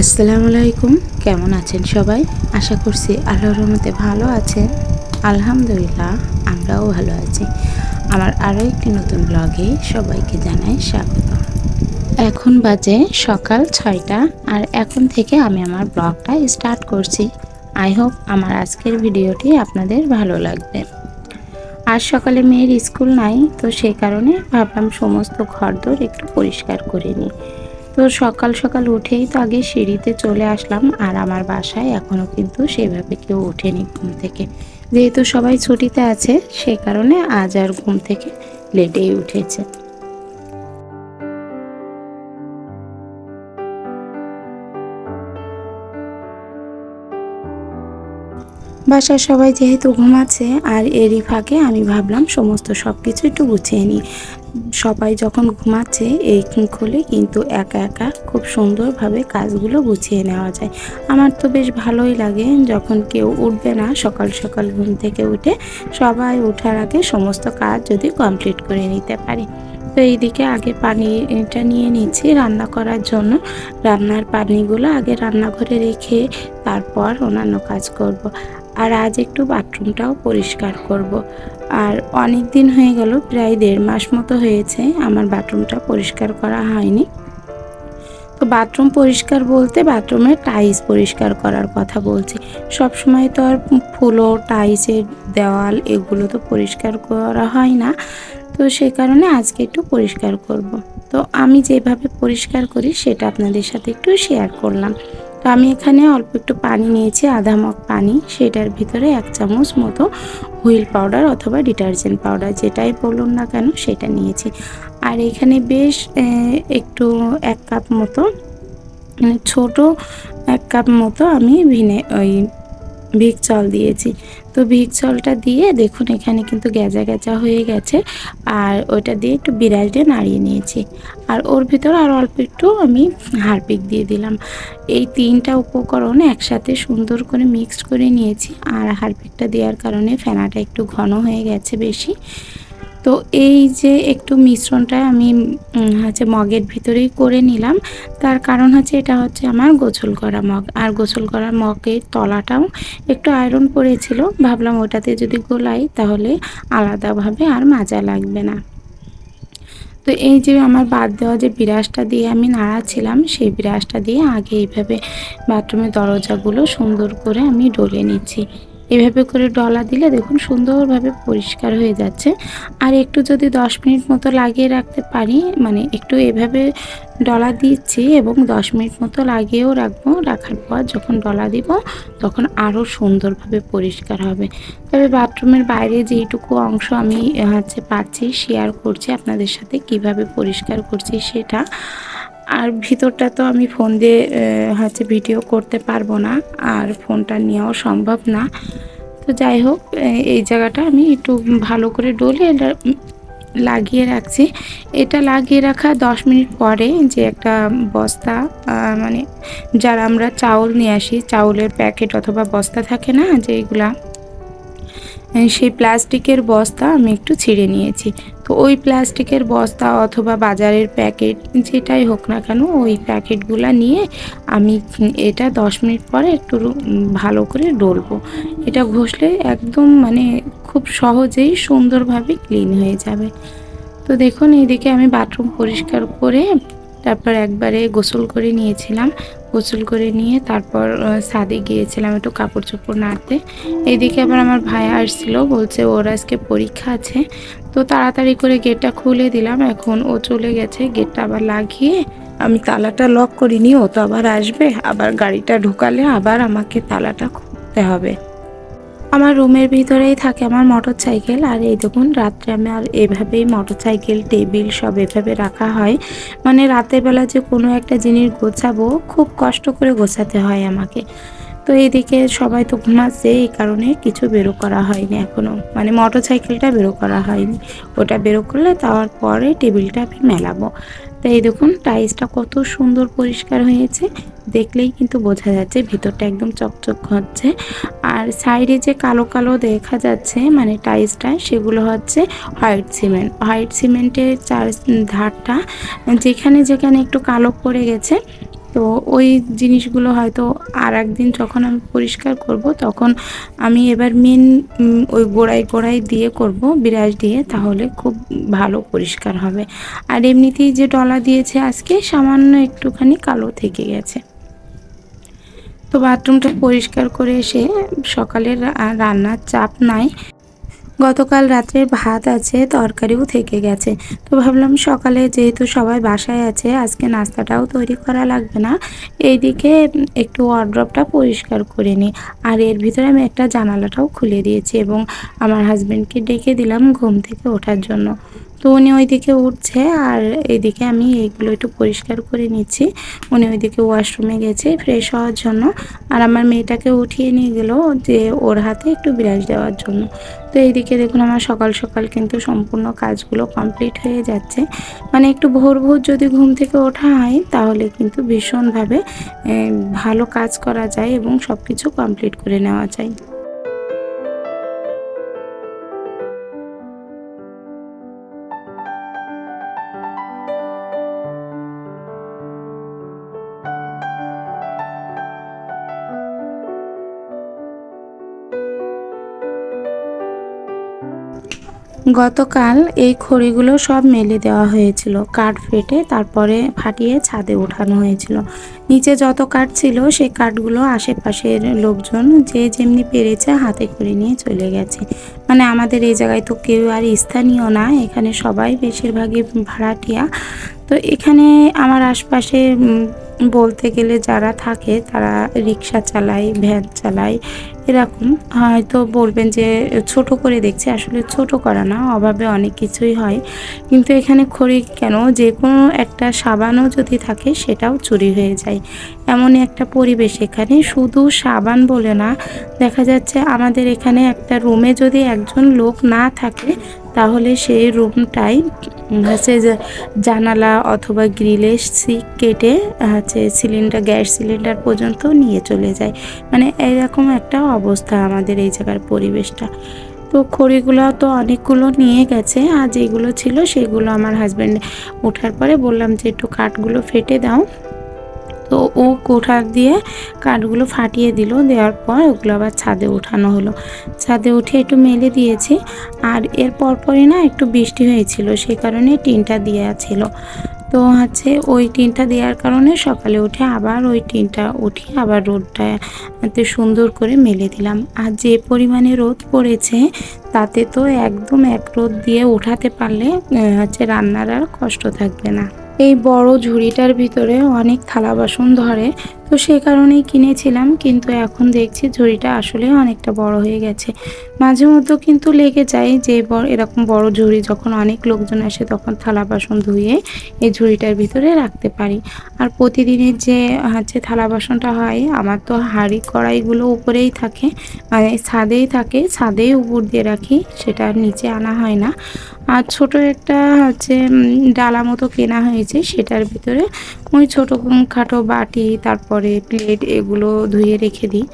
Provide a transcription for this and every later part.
আসসালামু আলাইকুম। কেমন আছেন সবাই? আশা করছি আল্লাহর রহমতে ভালো আছেন। আলহামদুলিল্লাহ, আমরাও ভালো আছি। আমার আরও একটি নতুন ব্লগে সবাইকে জানাই স্বাগত। এখন বাজে সকাল ছয়টা আর এখন থেকে আমি আমার ব্লগটা স্টার্ট করছি। আই হোপ আমার আজকের ভিডিওটি আপনাদের ভালো লাগবে। আজ সকালে মেয়ের স্কুল নাই, তো সেই কারণে ভাবলাম সমস্ত ঘরদোর একটু পরিষ্কার করে নিই। তো সকাল সকাল উঠেই তো আগে সিঁড়িতে চলে আসলাম, আর আমার বাসায় এখনও কিন্তু সেভাবে কেউ ওঠেনি ঘুম থেকে। যেহেতু সবাই ছুটিতে আছে, সে কারণে আজ আর ঘুম থেকে লেটেই উঠেছে। বাসার সবাই যেহেতু ঘুমাচ্ছে আর এরই ফাঁকে আমি ভাবলাম সমস্ত সব কিছু একটু গুছিয়ে নিই। সবাই যখন ঘুমাচ্ছে, এই খুলে কিন্তু একা একা খুব সুন্দরভাবে কাজগুলো গুছিয়ে নেওয়া যায়। আমার তো বেশ ভালোই লাগে যখন কেউ উঠবে না, সকাল সকাল ঘুম থেকে উঠে সবাই ওঠার আগে সমস্ত কাজ যদি কমপ্লিট করে নিতে পারি। তো এইদিকে আগে পানিটা নিয়ে নিচ্ছি রান্না করার জন্য। রান্নার পানিগুলো আগে রান্নাঘরে রেখে তারপর অন্যান্য কাজ করব। আর আজ একটু বাথরুমটাও পরিষ্কার করব। আর অনেক দিন হয়ে গেল, প্রায় দেড় মাস মতো হয়েছে আমার বাথরুমটা পরিষ্কার করা হয়নি তো বাথরুম পরিষ্কার বলতে বাথরুমের টাইলস পরিষ্কার করার কথা বলছি সব সময় তো আর ফুলো টাইলসের দেওয়াল এগুলো তো পরিষ্কার করা হয় না তো সে কারণে আজকে একটু পরিষ্কার করব। তো আমি যেভাবে পরিষ্কার করি সেটা আপনাদের সাথে একটু শেয়ার করলাম তো আমি এখানে অল্প একটু পানি নিয়েছি, আধা মগ পানি। সেটার ভিতরে এক চামচ মতো হুইল পাউডার অথবা ডিটারজেন্ট পাউডার, যেটাই বলুন না কেন সেটা নিয়েছি। আর এখানে বেশ একটু এক কাপ মতো মানে ছোটো এক কাপ মতো আমি ভিনে, ওই ভিক জল দিয়েছি। তো ভিক জলটা দিয়ে দেখুন এখানে কিন্তু গ্যাজা গ্যাজা হয়ে গেছে। আর ওইটা দিয়ে একটু বিড়াল দিয়ে নাড়িয়ে নিয়েছি। আর ওর ভিতর আর অল্প একটু আমি হারপিক দিয়ে দিলাম। এই তিনটা উপকরণ একসাথে সুন্দর করে মিক্সড করে নিয়েছি। আর হারপিকটা দেওয়ার কারণে ফেনাটা একটু ঘন হয়ে গেছে বেশি। তো এই যে একটু মিশ্রণটা আমি হচ্ছে মগের ভিতরেই করে নিলাম। তার কারণ হচ্ছে এটা হচ্ছে আমার গোছল করা মগ। আর গোছল করা মগের তলাটাও একটু আয়রন পড়েছিল। ভাবলাম ওটাতে যদি গোলাই তাহলে আলাদাভাবে আর মাজা লাগবে না। তো এই যে আমার বাদ দেওয়া যে বিরাজটা দিয়ে আমি নাড়াচ্ছিলাম, সেই বিরাজটা দিয়ে আগে এইভাবে বাথরুমের দরজাগুলো সুন্দর করে আমি ডলে নিচ্ছি। এভাবে করে ডলা দিলে দেখুন সুন্দরভাবে পরিষ্কার হয়ে যাচ্ছে। আর একটু যদি দশ মিনিট মতো লাগিয়ে রাখতে পারি মানে একটু এভাবে ডলা দিচ্ছি এবং দশ মিনিট মতো লাগিয়েও রাখব, রাখার পর যখন ডলা দিব তখন আরও সুন্দরভাবে পরিষ্কার হবে। তবে বাথরুমের বাইরে যেইটুকু অংশ আমি, হচ্ছে পাচ্ছি শেয়ার করছি, আপনাদের সাথে কীভাবে পরিষ্কার করছি সেটা আর ভিতরটা তো আমি ফোন দিয়ে হচ্ছে ভিডিও করতে পারব না, আর ফোনটা নেওয়াও সম্ভব না। তো যাই হোক এই জায়গাটা আমি একটু ভালো করে ডলে লাগিয়ে রাখছি। এটা লাগিয়ে রাখা দশ মিনিট পরে যে একটা বস্তা মানে যারা আমরা চাউল নিয়ে আসি, চাউলের প্যাকেট অথবা বস্তা থাকে না যেগুলা সেই প্লাস্টিকের বস্তা আমি একটু ছিঁড়ে নিয়েছি। তো ওই প্লাস্টিকের বস্তা অথবা বাজারের প্যাকেট, যেটাই হোক না কেন, ওই প্যাকেটগুলো নিয়ে আমি এটা দশ মিনিট পরে একটু ভালো করে ডলবো। এটা ঘষলে একদম মানে খুব সহজেই সুন্দরভাবে ক্লিন হয়ে যাবে। তো দেখুন, এইদিকে আমি বাথরুম পরিষ্কার করে তারপর একবারে গোসল করে নিয়েছিলাম। গোসল করে নিয়ে তারপর সাদে গিয়েছিলাম একটু কাপড় চোপড় নাড়তে। এদিকে আবার আমার ভাই আসছিল, বলছে ওর আজকে পরীক্ষা আছে। তো তাড়াতাড়ি করে গেটটা খুলে দিলাম, এখন ও চলে গেছে। গেটটা আবার লাগিয়ে আমি তালাটা লক করিনি, ও তো আবার আসবে। আবার গাড়িটা ঢুকালে আবার আমাকে তালাটা খুলতে হবে। আমার রুমের ভিতরেই থাকে আমার মোটর সাইকেল আর এই দেখুন, রাত্রে আমি আর এভাবেই মোটর সাইকেল টেবিল সব এভাবে রাখা হয়। মানে রাতের বেলা যে কোনো একটা জিনিস গোছাবো, খুব কষ্ট করে গোছাতে হয় আমাকে। তো এইদিকে সবাই তো ঘুমাচ্ছে, এই কারণে কিছু বেরো করা হয়নি এখনও মানে মোটর সাইকেলটা বেরো করা হয়নি। ওটা বেরো করলে তারপরে টেবিলটা আমি মেলাবো। তো এই দেখুন, টাইলসটা কত সুন্দর পরিষ্কার হয়েছে। দেখলেই কিন্তু বোঝা যাচ্ছে, ভিতরটা একদম চকচক হচ্ছে আর সাইডে যে কালো কালো দেখা যাচ্ছে মানে টাইলসটা, সেগুলো হচ্ছে হোয়াইট সিমেন্ট। হোয়াইট সিমেন্টের চার ধারটা, যেখানে যেখানে একটু কালো পড়ে গেছে তো ওই জিনিসগুলো হয়তো আর একদিন যখন আমি পরিষ্কার করব, তখন আমি এবার মেন ওই গোড়ায় গোড়ায় দিয়ে করব বিরাজ দিয়ে, তাহলে খুব ভালো পরিষ্কার হবে। আর এমনিতেই যে ডলা দিয়েছে আজকে, সামান্য একটুখানি কালো থেকে গেছে। তো বাথরুমটা পরিষ্কার করে এসে সকালের রান্নার চাপ নাই। গতকাল রাত্রে ভাত আছে, তরকারিও থেকে গেছে। তো ভাবলাম সকালে যেহেতু সবাই বাসায় আছে, আজকে নাস্তাটাও তৈরি করা লাগবে না। এইদিকে একটু ওয়ার্ড্রপটা পরিষ্কার করে নিই। আর এর ভিতরে আমি একটা জানালাটাও খুলে দিয়েছি এবং আমার হাজব্যান্ডকে ডেকে দিলাম ঘুম থেকে ওঠার জন্য। তো উনি ওইদিকে উঠছে আর এইদিকে আমি এইগুলো একটু পরিষ্কার করে নিচ্ছি। উনি ওইদিকে ওয়াশরুমে গেছে ফ্রেশ হওয়ার জন্য। আর আমার মেয়েটাকে উঠিয়ে নিয়ে গেল যে ওর হাতে একটু বিরাজ দেওয়ার জন্য। তো এইদিকে দেখুন আমার সকাল সকাল কিন্তু সম্পূর্ণ কাজগুলো কমপ্লিট হয়ে যাচ্ছে। মানে একটু ভোর ভোর যদি ঘুম থেকে ওঠা হয় তাহলে কিন্তু ভীষণভাবে ভালো কাজ করা যায় এবং সব কিছু কমপ্লিট করে নেওয়া যায়। গতকাল এই খড়িগুলো সব মেলে দেওয়া হয়েছিল, কাঠ ফেটে তারপরে ফাটিয়ে ছাদে ওঠানো হয়েছিল। নিচে যত কাঠ ছিল সে কাঠগুলো আশেপাশের লোকজন যে যেমনি পেরেছে হাতে করে নিয়ে চলে গেছে। মানে আমাদের এই জায়গায় তো কেউ আর স্থানীয় না, এখানে সবাই বেশিরভাগই ভাড়াটিয়া। তো এখানে আমার আশপাশে বলতে গেলে যারা থাকে, তারা রিক্সা চালায়, ভ্যান চালায় এরকম, হয়তো বলবেন যে ছোট করে দেখছে, আসলে ছোট করা না, অভাবে অনেক কিছুই হয়। কিন্তু এখানে খড়ি কেন? যে কোনো একটা সাবানও যদি থাকে, সেটাও চুরি হয়ে যায়। এমনই একটা পরিবেশ এখানে। শুধু সাবান বলে না, দেখা যাচ্ছে আমাদের এখানে একটা রুমে যদি একজন লোক না থাকে, তাহলে সেই রুমটাই হচ্ছে জানালা অথবা গ্রিলে সিক কেটে হচ্ছে সিলিন্ডার, গ্যাস সিলিন্ডার পর্যন্ত নিয়ে চলে যায়। মানে এরকম একটা অবস্থা আমাদের এই জায়গার পরিবেশটা। তো খড়িগুলো তো অনেকগুলো নিয়ে গেছে আর যেগুলো ছিল সেগুলো আমার হাজব্যান্ড ওঠার পরে বললাম যে একটু কাঠগুলো ফেটে দাও। তো ও কোঠার দিয়ে কাঠগুলো ফাটিয়ে দিল। দেওয়ার পর ওগুলো আবার ছাদে ওঠানো হলো। ছাদে উঠে একটু মেলে দিয়েছি। আর এর পরপরই না একটু বৃষ্টি হয়েছিল সেই কারণে টিনটা দেওয়া ছিল। তো হচ্ছে ওই টিনটা দেওয়ার কারণে সকালে উঠে আবার ওই টিনটা উঠিয়ে আবার রোদটা এতে সুন্দর করে মেলে দিলাম। আর যে পরিমাণে রোদ পড়েছে, তাতে তো একদম এক রোদ দিয়ে ওঠাতে পারলে হচ্ছে রান্নার আর কষ্ট থাকবে না। এই বড় ঝুড়িটার ভিতরে অনেক থালা বাসন ধরে। তো সেই কারণেই কিনেছিলাম, কিন্তু এখন দেখছি ঝুড়িটা আসলে অনেকটা বড় হয়ে গেছে। মাঝে মধ্যে কিন্তু লেগে যায় যে এরকম বড় ঝুড়ি যখন অনেক লোকজন আসে তখন থালা বাসন ধুয়ে এই ঝুড়িটার ভিতরে রাখতে পারি। আর প্রতিদিনের যে, হচ্ছে থালা বাসনটা হয়, আমার তো হাঁড়ি কড়াইগুলো উপরেই থাকে মানে ছাদেই থাকে, ছাদেই উপর দিয়ে রাখি, সেটা নিচে আনা হয় না। আর ছোট একটা, হচ্ছে ডালা মতো কেনা হয়েছে, সেটার ভিতরে ওই ছোটো খাটো বাটি, তারপরে প্লেট এগুলো ধুয়ে রেখে দিই।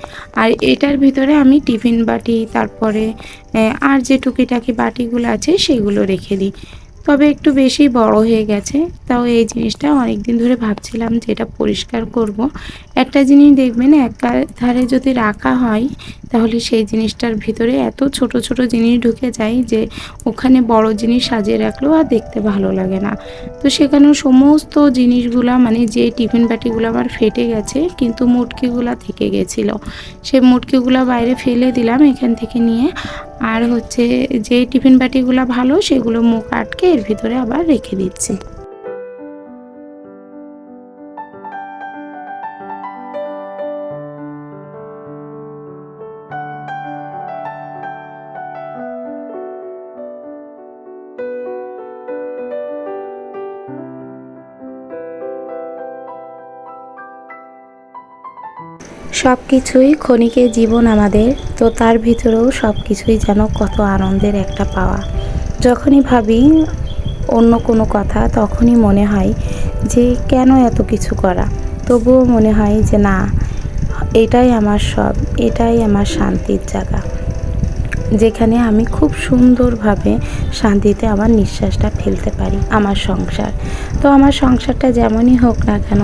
আর এটার ভিতরে আমি টিফিন বাটি, তারপরে আর যে টুকিটাকি বাটিগুলো আছে, সেগুলো রেখে দিই। তবে একটু বেশি বড় হয়ে গেছে। তাও এই জিনিসটা অনেক দিন ধরে ভাবছিলাম যে এটা পরিষ্কার করব। একটা জিনিস দেখবেন, এক ধারে যদি রাখা হয়, তাহলে সেই জিনিসটার ভিতরে এত ছোট ছোট জিনিস ঢুকে যায় যে ওখানে বড় জিনিস সাজিয়ে রাখলেও আর দেখতে ভালো লাগে না। তো সেখানেও সমস্ত জিনিসগুলা মানে যে টিফিন বাটিগুলো আমার ফেটে গেছে, কিন্তু মুটকিগুলা থেকে গেছিল। সে মুটকিগুলো বাইরে ফেলে দিলাম, এখান থেকে নিয়ে আর হচ্ছে যে টিফিন বাটিগুলো ভালো সেগুলো মুখ আটকে এর ভিতরে আবার রেখে দিচ্ছি। সব কিছুই ক্ষণিকের জীবন আমাদের, তো তার ভিতরেও সব কিছুই যেন কত আনন্দের একটা পাওয়া। যখনই ভাবি অন্য কোনো কথা, তখনই মনে হয় যে কেন এত কিছু করা? তবুও মনে হয় যে না, এটাই আমার সব, এটাই আমার শান্তির জায়গা। যেখানে আমি খুব সুন্দরভাবে শান্তিতে আমার নিঃশ্বাসটা ফেলতে পারি, আমার সংসার। তো আমার সংসারটা যেমনই হোক না কেন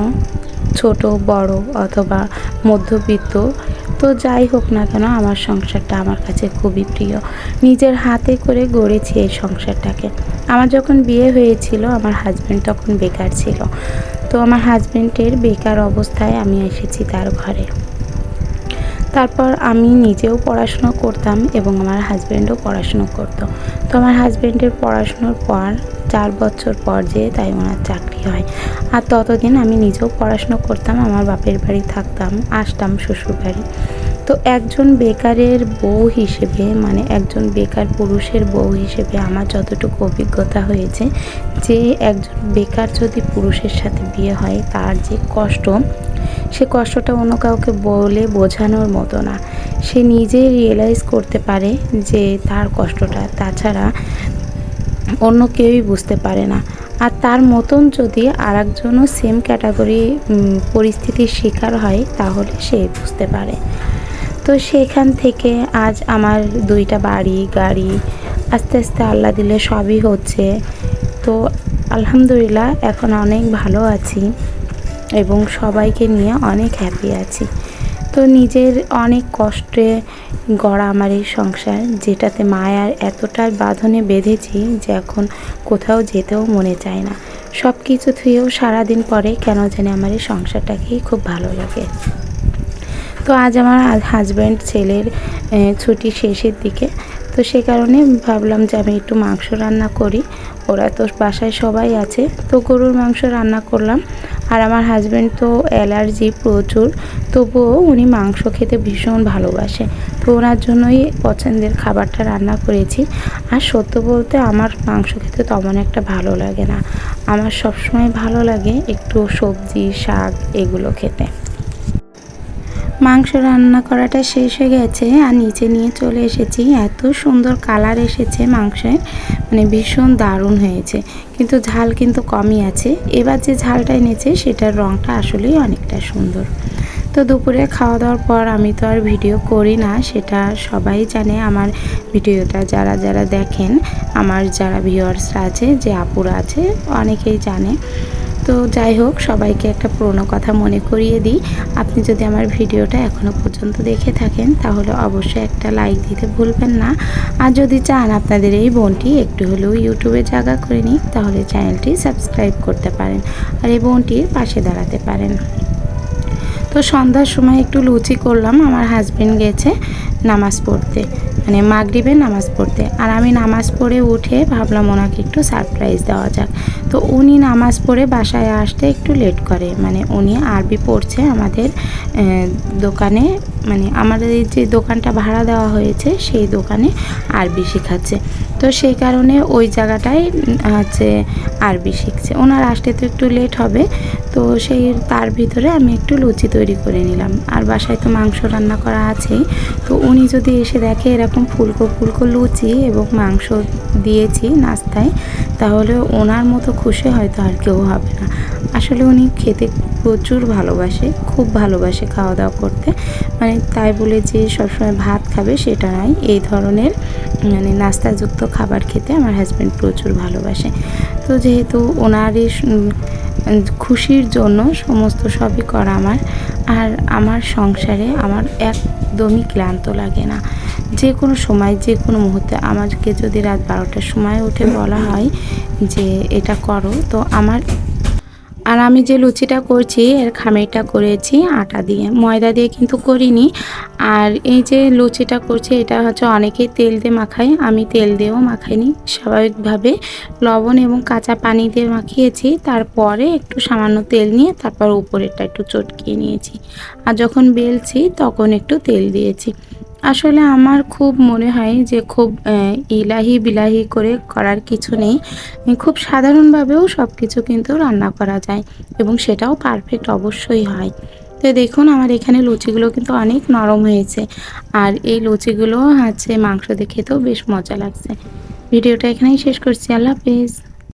ছোট, বড় অথবা মধ্যবিত্ত, তো যাই হোক না কেন আমার সংসারটা আমার কাছে খুবই প্রিয়। নিজের হাতে করে গড়েছি এই সংসারটাকে। আমার যখন বিয়ে হয়েছিল, আমার হাজব্যান্ড তখন বেকার ছিল। তো আমার হাজব্যান্ডের বেকার অবস্থায় আমি এসেছি তার ঘরে। তারপর আমি নিজেও পড়াশুনো করতাম এবং আমার হাজব্যান্ডও পড়াশুনো করতো। তো আমার হাজব্যান্ডের পড়াশুনোর পর চার বছর পর যেয়ে তাই ওনার চাকরি হয়। আর ততদিন আমি নিজেও পড়াশুনো করতাম, আমার বাপের বাড়ি থাকতাম, আসতাম শ্বশুর বাড়ি। তো একজন বেকারের বউ হিসেবে মানে একজন বেকার পুরুষের বউ হিসেবে আমার যতটুকু অভিজ্ঞতা হয়েছে, যে একজন বেকার যদি পুরুষের সাথে বিয়ে হয়, তার যে কষ্ট সে কষ্টটা অন্য কাউকে বলে বোঝানোর মতো না। সে নিজে রিয়েলাইজ করতে পারে যে তার কষ্টটা। তাছাড়া অন্য কেউই বুঝতে পারে না। আর তার মতন যদি আর একজনও সেম ক্যাটাগরি পরিস্থিতির শিকার হয়, তাহলে সে বুঝতে পারে। তো সেখান থেকে আজ আমার দুইটা বাড়ি, গাড়ি, আস্তে আস্তে আল্লাহ দিলে সবই হচ্ছে। তো আলহামদুলিল্লাহ এখন অনেক ভালো আছি। এবং সবাইকে নিয়ে অনেক হ্যাপি আছি। তো নিজের অনেক কষ্টে গড়া আমার এই সংসার, যেটাতে মায়ার এতটা বাঁধনে বেঁধেছি যে এখন কোথাও যেতেও মনে চায় না। সব কিছু থুয়েও সারাদিন পরে কেন জানি আমার এই সংসারটাকেই খুব ভালো লাগে। তো আজ আমার হাজব্যান্ড ছেলের ছুটি শেষের দিকে তো সে কারণে ভাবলাম যে আমি একটু মাংস রান্না করি। ওরা তো বাসায় সবাই আছে, তো গরুর মাংস রান্না করলাম। আর আমার হাজব্যান্ড তো অ্যালার্জি প্রচুর, তবুও উনি মাংস খেতে ভীষণ ভালোবাসে। তো ওনার জন্যই পছন্দের খাবারটা রান্না করেছি। আর সত্য বলতে আমার মাংস খেতে তেমন একটা ভালো লাগে না। আমার সবসময় ভালো লাগে একটু সবজি, শাক এগুলো খেতে। মাংস রান্না করাটা শেষ হয়ে গেছে আর নিচে নিয়ে চলে এসেছি। এত সুন্দর কালার এসেছে মাংসের মানে ভীষণ দারুণ হয়েছে। কিন্তু ঝাল কিন্তু কমই আছে। এবার যে ঝালটা এনেছে সেটার রঙটা আসলেই অনেকটা সুন্দর। তো দুপুরে খাওয়া দাওয়ার পর আমি তো আর ভিডিও করি না, সেটা সবাই জানে আমার ভিডিওটা যারা যারা দেখেন, আমার যারা ভিউয়ার্সরা আছে, যে আপুরা আছে, অনেকেই জানে। তো যাই হোক, সবাইকে একটা পুরনো কথা মনে করিয়ে দিই। আপনি যদি আমার ভিডিওটা এখনও পর্যন্ত দেখে থাকেন, তাহলে অবশ্যই একটা লাইক দিতে ভুলবেন না। আর যদি চান আপনাদের এই বোনটি একটু হলেও ইউটিউবে জায়গা করে নিই তাহলে চ্যানেলটি সাবস্ক্রাইব করতে পারেন। আর এই বোনটির পাশে দাঁড়াতে পারেন। তো সন্ধ্যার সময় একটু লুচি করলাম, আমার হাজব্যান্ড গেছে নামাজ পড়তে মানে মাগরিবে নামাজ পড়তে। আর আমি নামাজ পড়ে উঠে ভাবলাম ওনাকে একটু সারপ্রাইজ দেওয়া যাক। তো উনি নামাজ পড়ে বাসায় আসতে একটু লেট করে মানে উনি আরবি পড়ছে আমাদের দোকানে মানে আমাদের যে দোকানটা ভাড়া দেওয়া হয়েছে, সেই দোকানে আরবি শেখাচ্ছে। তো সেই কারণে ওই জায়গাটায় হচ্ছে আরবি শিখছে। ওনার আসতে তো একটু লেট হবে, তো সেই তার ভিতরে আমি একটু লুচি তৈরি করে নিলাম। আর বাসায় তো মাংস রান্না করা আছেই, তো উনি যদি এসে দেখে এরকম ফুলকো ফুলকো লুচি এবং মাংস দিয়েছি নাস্তায়, তাহলে ওনার মতো খুশি হয়তো আর কেউ হবে না। আসলে উনি খেতে প্রচুর ভালোবাসে, খুব ভালোবাসে খাওয়া দাওয়া করতে। মানে তাই বলে যে সবসময় ভাত খাবে সেটা নয়, এই ধরনের মানে নাস্তাযুক্ত খাবার খেতে আমার হাজব্যান্ড প্রচুর ভালোবাসে। তো যেহেতু ওনারই খুশির জন্য সমস্ত সবই করা আমার, আর আমার সংসারে আমার একদমই ক্লান্ত লাগে না। যে কোনো সময়, যে কোনো মুহূর্তে আমাকে যদি রাত বারোটার সময় উঠে বলা হয় যে, এটা করো, তো আমার আর আমি যে লুচিটা করছি, এর খামিরটা করেছি আটা দিয়ে। ময়দা দিয়ে কিন্তু করিনি। আর এই যে লুচিটা করছি, এটা হচ্ছে অনেকেই তেল দিয়ে মাখায়। আমি তেল দিয়েও মাখাইনি। স্বাভাবিকভাবে লবণ এবং কাঁচা পানি দিয়ে মাখিয়েছি। তারপরে একটু সামান্য তেল নিয়ে তারপর উপরেরটা একটু চটকিয়ে নিয়েছি। আর যখন বেলছি, তখন একটু তেল দিয়েছি। আসলে আমার খুব মনে হয় যে খুব ইলাহি বিলাহি করে করার কিছু নেই। খুব সাধারণভাবেও সব কিছু কিন্তু রান্না করা যায় এবং সেটাও পারফেক্ট অবশ্যই হয়। তো দেখুন আমার এখানে লুচিগুলো কিন্তু অনেক নরম হয়েছে আর এই লুচিগুলো হচ্ছে মাংস দিয়ে খেতেও বেশ মজা লাগছে। ভিডিওটা এখানেই শেষ করছি। আল্লাহ হাফেজ।